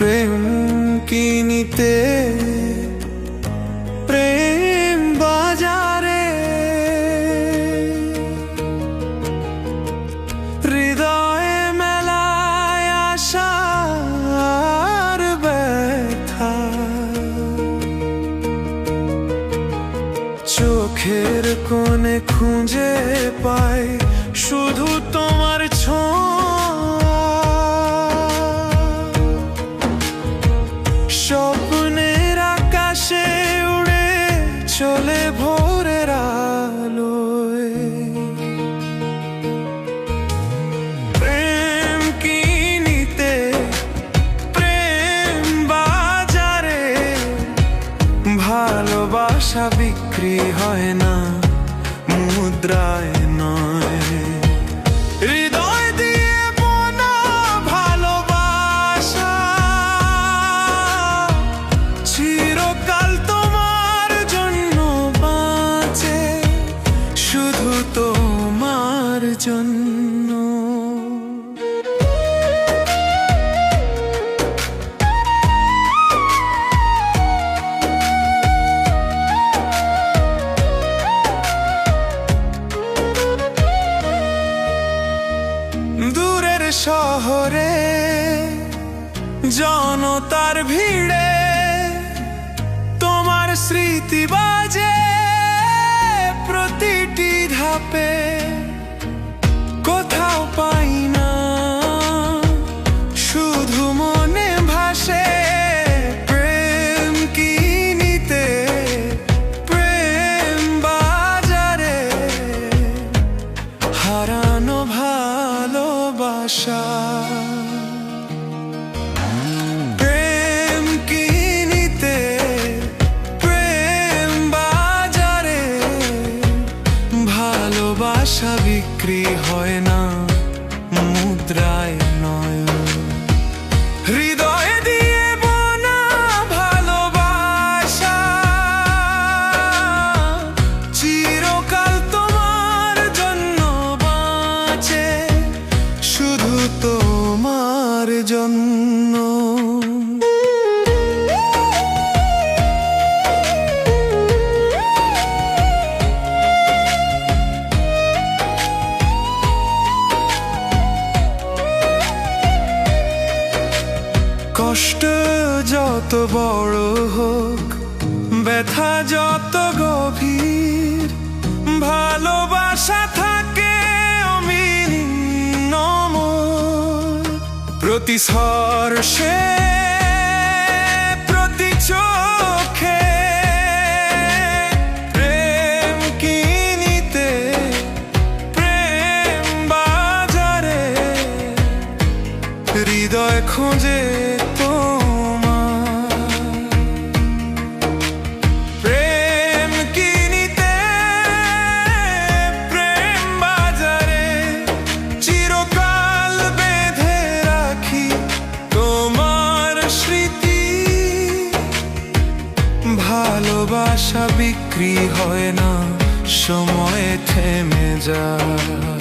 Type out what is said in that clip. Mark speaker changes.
Speaker 1: প্রেম কিনিতে প্রেম বাজারে। হৃদয়ে মেলায় আশার ব্যথা। চোখের কোণে খুঁজে পাই শুধু তোমার ছোঁয়া। ভালোবাসা বিক্রি হয় না মুদ্রায় জনতার ভিড়ে তোমার স্মৃতি বাজে প্রতিটি ধাপে। ভালোবাসা বিক্রি হয় না, মুদ্রায় নয়। হৃদয়ে দিয়ে বোনা ভালোবাসা, চিরকাল তোমার জন্য বাঁচে, শুধু তোমার জন্য। কষ্ট যত বড় হোক, ব্যথা যত গভীর, ভালোবাসা থাকে প্রতি স্পর্শে প্রতি চোখে, প্রেম কিনিতে প্রেম বাজারে, হৃদয় খোঁজে ভালোবাসা বিক্রি হয় না সময়ে থেমে যায়।